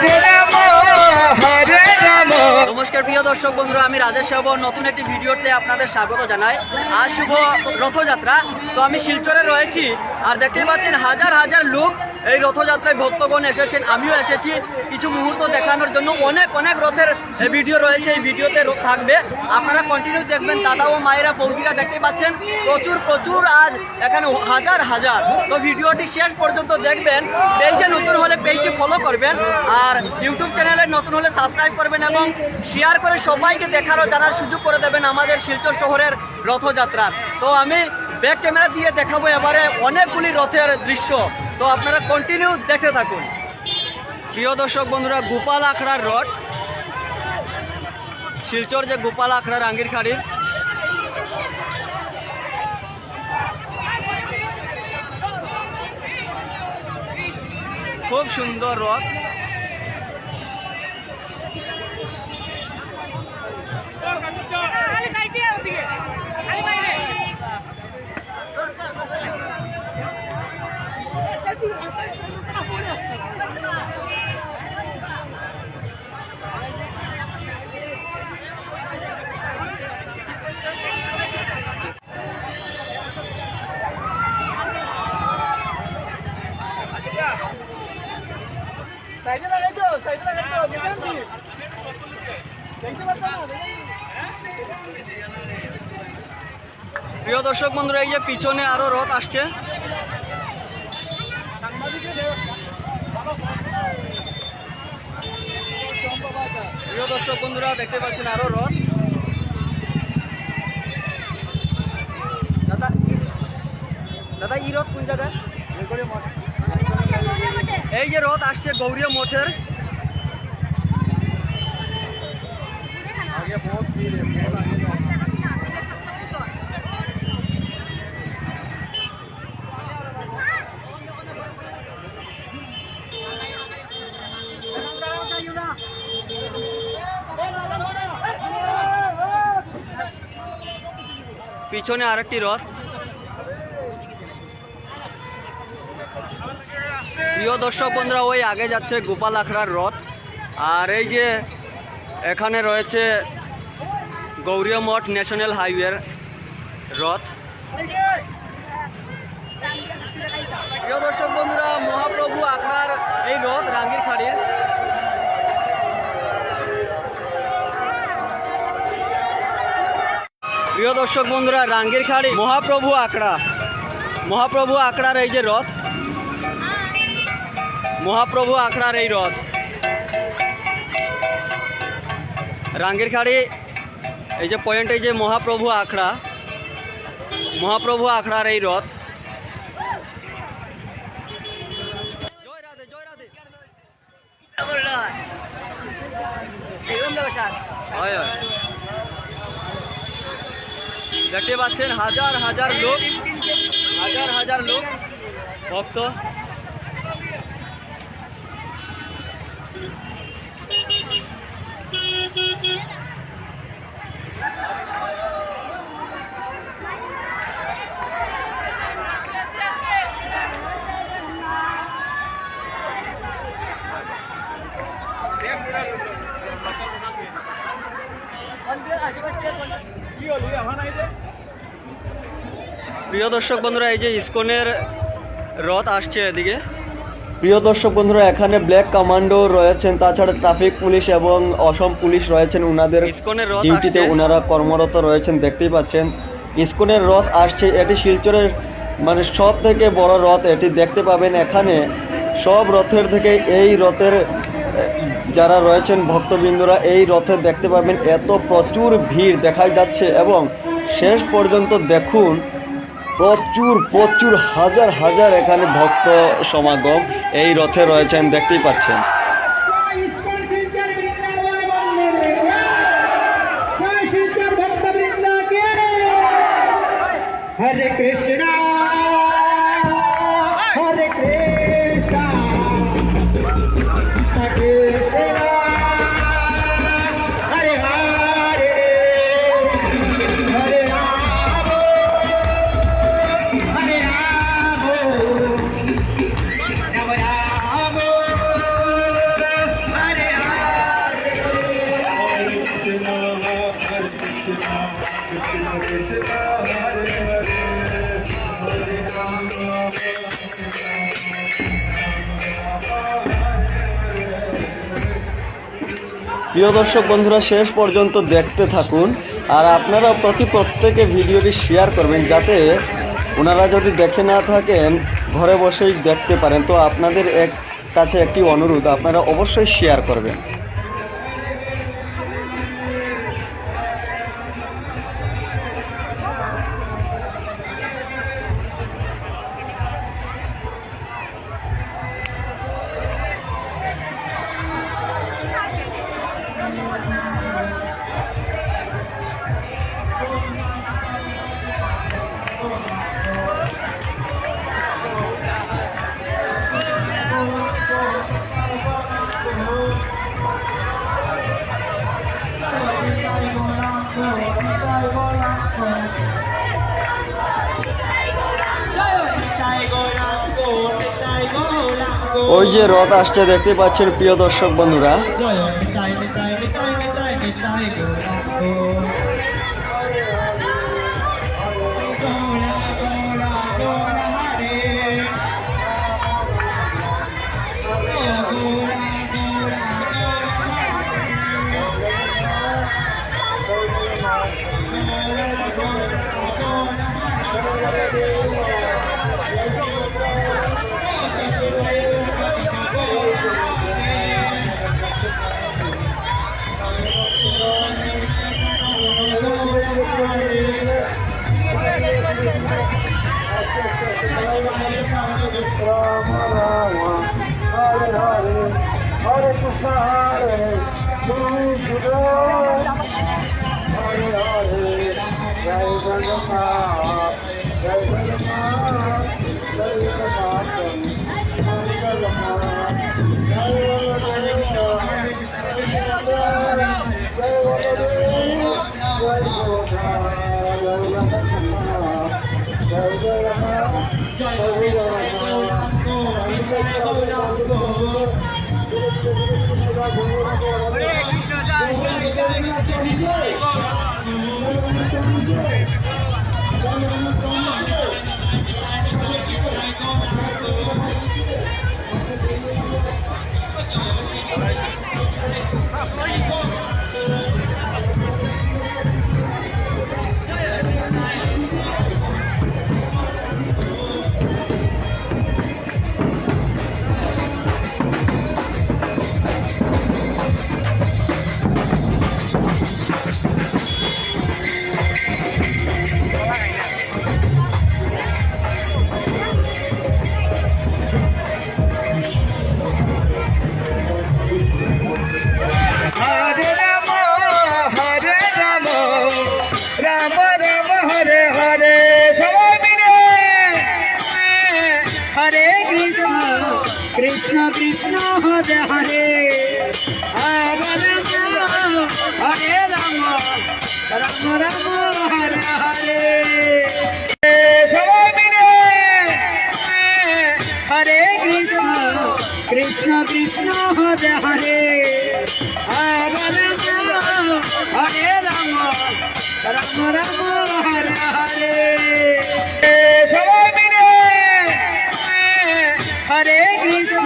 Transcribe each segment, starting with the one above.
Did নমস্কার, প্রিয় দর্শক বন্ধুরা, আমি রাজেশ সাহব নতুন একটি ভিডিওতে আপনাদের স্বাগত জানাই। আজ শুভ রথযাত্রা। তো আমি শিলচরে রয়েছি, আর দেখতেই পাচ্ছেন হাজার হাজার লোক এই রথযাত্রায় ভক্তগণ এসেছেন, আমিও এসেছি। কিছু মুহূর্ত দেখানোর জন্য অনেক অনেক রথের ভিডিও রয়েছে, এই ভিডিওতে থাকবে। আপনারা কন্টিনিউ দেখবেন, দাদা ও মায়েরা, বৌদিরা দেখতে পাচ্ছেন, প্রচুর প্রচুর আজ এখানে হাজার হাজার। তো ভিডিওটি শেষ পর্যন্ত দেখবেন, পেজে নতুন হলে পেজটি ফলো করবেন, আর ইউটিউব চ্যানেলে নতুন হলে সাবস্ক্রাইব করবেন এবং শেয়ার করে সবাইকে দেখারও জানার সুযোগ করে দেবেন আমাদের শিলচর শহরের রথযাত্রার। তো আমি ব্যাক ক্যামেরা দিয়ে দেখাবো এবারে অনেকগুলি রথের দৃশ্য। তো আপনারা কন্টিনিউ দেখতে থাকুন। প্রিয় দর্শক বন্ধুরা, গোপাল আখড়ার রথ। শিলচর যে গোপাল আখড়ার রাঙ্গির খাড়ির। খুব সুন্দর রথ। সাইডে লাগাই দাও সাইডে লাগাই দাও কি? দেখতে পারতাম না প্রিয় দর্শক বন্ধুরা, এই যে পিছনে আরও রথ আসছে। প্রিয় দর্শক বন্ধুরা, দেখতে পাচ্ছেন আরও রথ দাদা দাদা ই রথ কোন জায়গায় এই যে রথ আসছে গৌরীয় মঠের। পিছনে আরেকটি রথ। প্রিয় দর্শক বন্ধুরা, ওই আগে যাচ্ছে গোপাল আখড়ার রথ। আর এই যে এখানে রয়েছে গৌরীয় মঠ ন্যাশনাল হাইওয়ের রথ। প্রিয় দর্শক বন্ধুরা, মহাপ্রভু আখড়ার এই রথ রাঙ্গির খাড়ির। প্রিয় দর্শক বন্ধুরা, রাঙ্গির খাড়ি, মহাপ্রভু আখড়া। মহাপ্রভু আখড়ার এই যে রথ মহাপ্রভু আখড়ার এই রথ। রাঙ্গির খাড়ি, এই যে পয়েন্ট এই যে মহাপ্রভু আখড়া, মহাপ্রভু আখড়ার এই রথ। দেখতে পাচ্ছেন হাজার হাজার লোক, হাজার হাজার লোক ভক্ত। প্রিয় দর্শক বন্ধুরা এই যে ইসকনের রথ আসছে এদিকে। প্রিয় দর্শক বন্ধুরা এখানে ব্ল্যাক কমান্ডো রয়েছেন তাছাড়া ট্রাফিক পুলিশ এবং অসম পুলিশ রয়েছেন উনাদের ইসকনের রথ ডিউটিতে। ওনারা কর্মরত রয়েছেন দেখতেই পাচ্ছেন। ইসকনের রথ আসছে এটি শিলচরের মানে সব থেকে বড় রথ এটি দেখতে পাবেন এখানে। সব রথের থেকে এই রথের যারা রয়েছেন ভক্তবৃন্দরা এই রথে দেখতে পাবেন এত প্রচুর ভিড় দেখাই যাচ্ছে এবং শেষ পর্যন্ত দেখুন প্রচুর প্রচুর হাজার হাজার এখানে ভক্ত সমাগম এই রথে রয়েছেন দেখতেই পাচ্ছেন। প্রিয় দর্শক বন্ধুরা, শেষ পর্যন্ত দেখতে থাকুন আর আপনারা প্রতি প্রত্যেকে ভিডিওটি শেয়ার করবেন যাতে ওনারা যদি দেখে না থাকেন, ঘরে বসেই দেখতে পারেন। তো আপনাদের এক কাছে একটি অনুরোধ, আপনারা অবশ্যই শেয়ার করবেন। ওই যে রথ আসছে দেখতে পাচ্ছেন প্রিয় দর্শক বন্ধুরা। Jai Jagannath, Jai Jagannath, Jai Jagannath, হরে কৃষ্ণ কৃষ্ণ কৃষ্ণ, হরে হরে। হরে রাম হরে রাম রাম রাম, হরে হরে। সবাই মিলে। হরে কৃষ্ণ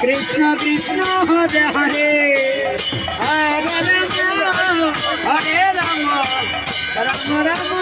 কৃষ্ণ কৃষ্ণ, হরে হরে। হরে রাম হরে রাম রাম রাম